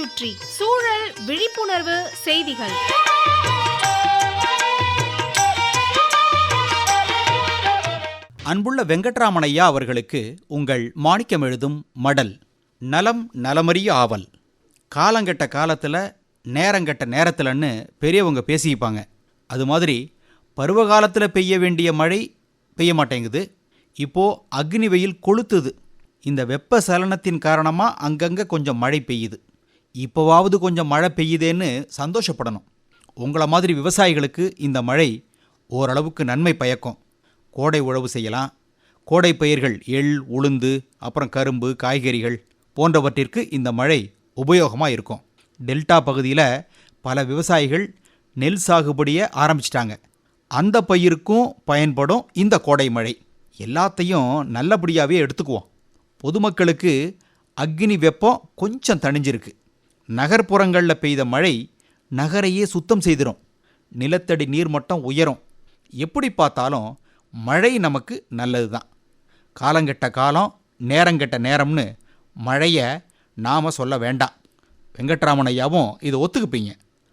சுற்றி சூழல் விழிப்புணர்வு செய்திகள். அன்புள்ள வெங்கட்ராமனையா அவர்களுக்கு உங்கள் மாணிக்கம் எழுதும் மடல் நலம் நலமறிய ஆவல். காலங்கெட்ட காலத்தில் நேரங்கெட்ட நேரத்தில்ன்னு பெரியவங்க பேசிப்பாங்க. அது மாதிரி பருவகாலத்தில் பெய்ய வேண்டிய மழை பெய்ய மாட்டேங்குது. இப்போது அக்னி வெயில் கொளுத்துது. இந்த வெப்ப சலனத்தின் காரணமாக அங்கங்கே கொஞ்சம் மழை பெய்யுது. இப்போவாவது கொஞ்சம் மழை பெய்யுதேன்னு சந்தோஷப்படணும். உங்களை மாதிரி விவசாயிகளுக்கு இந்த மழை ஓரளவுக்கு நன்மை பயக்கும். கோடை உழவு செய்யலாம். கோடை பயிர்கள் எள் உளுந்து அப்புறம் கரும்பு காய்கறிகள் போன்றவற்றிற்கு இந்த மழை உபயோகமாக இருக்கும். டெல்டா பகுதியில் பல விவசாயிகள் நெல் சாகுபடியை ஆரம்பிச்சிட்டாங்க. அந்த பயிருக்கும் பயன்படும் இந்த கோடை மழை. எல்லாத்தையும் நல்லபடியாகவே எடுத்துக்குவோம். பொதுமக்களுக்கு அக்னி வெப்பம் கொஞ்சம் தணிஞ்சிருக்கு. நகர்ப்புறங்களில் பெய்த மழை நகரையே சுத்தம் செய்திரும். நிலத்தடி நீர்மட்டம் உயரும். எப்படி பார்த்தாலும் மழை நமக்கு நல்லது தான் காலங்கெட்ட காலம் நேரங்கெட்ட நேரம்னு மழையை நாம் சொல்ல வேண்டாம். வெங்கட்ராமன் ஐயாவும் இதை ஒத்துக்குப்பீங்க.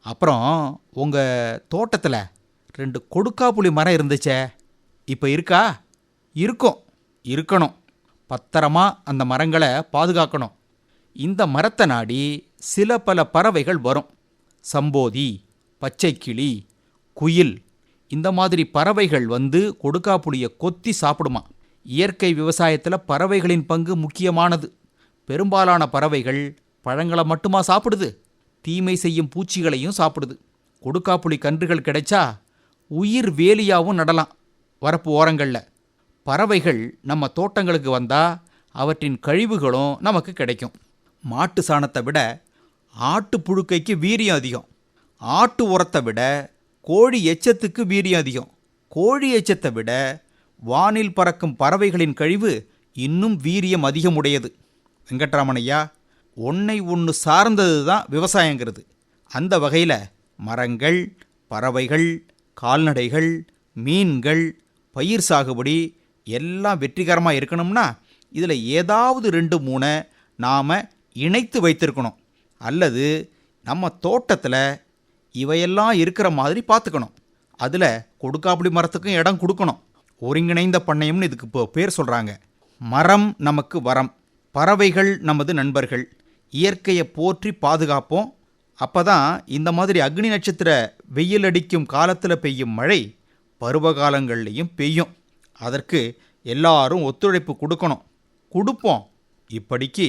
அப்புறம் உங்கள் தோட்டத்தில் ரெண்டு கொடுக்காப்புளி மரம் இருந்துச்சே இப்போ இருக்கா? இருக்கும். இருக்கணும். பத்திரமா அந்த மரங்களை பாதுகாக்கணும். இந்த மரத்தை நாடி சில பல பறவைகள் வரும். சம்போதி பச்சைக்கிளி குயில் இந்த மாதிரி பறவைகள் வந்து கொடுக்காப்புளியை கொத்தி சாப்பிடுமா. இயற்கை விவசாயத்தில் பறவைகளின் பங்கு முக்கியமானது. பெரும்பாலான பறவைகள் பழங்களை மட்டுமா சாப்பிடுது. தீமை செய்யும் பூச்சிகளையும் சாப்பிடுது. கொடுக்காப்புளி கன்றுகள் கிடைச்சா உயிர் வேலியாகவும் நடலாம் வரப்பு ஓரங்களில். பறவைகள் நம்ம தோட்டங்களுக்கு வந்தால் அவற்றின் கழிவுகளும் நமக்கு கிடைக்கும். மாட்டு சாணத்தை விட ஆட்டு புழுக்கைக்கு வீரியம் அதிகம். ஆட்டு உரத்தை விட கோழி எச்சத்துக்கு வீரியம் அதிகம். கோழி எச்சத்தை விட வானில் பறக்கும் பறவைகளின் கழிவு இன்னும் வீரியம் அதிகமுடையது. வெங்கட்ராமனையா ஒன்றை ஒன்று சார்ந்தது தான் விவசாயங்கிறது. அந்த வகையில் மரங்கள் பறவைகள் கால்நடைகள் மீன்கள் பயிர் சாகுபடி எல்லாம் வெற்றிகரமாக இருக்கணும்னா இதில் ஏதாவது ரெண்டு மூணை நாம் இணைத்து வைத்திருக்கணும். அல்லது நம்ம தோட்டத்தில் இவையெல்லாம் இருக்கிற மாதிரி பார்த்துக்கணும். அதில் கொடுக்காப்புளி மரத்துக்கும் இடம் கொடுக்கணும். ஒருங்கிணைந்த பண்ணையம்னு இதுக்கு இப்போ பேர் சொல்கிறாங்க மரம் நமக்கு வரம். பறவைகள் நமது நண்பர்கள். இயற்கையை போற்றி பாதுகாப்போம். அப்போ தான் இந்த மாதிரி அக்னி நட்சத்திர வெயில் அடிக்கும் காலத்தில் பெய்யும் மழை பருவகாலங்கள்லேயும் பெய்யும். அதற்கு எல்லாரும் ஒத்துழைப்பு கொடுக்கணும். கொடுப்போம். இப்படிக்கு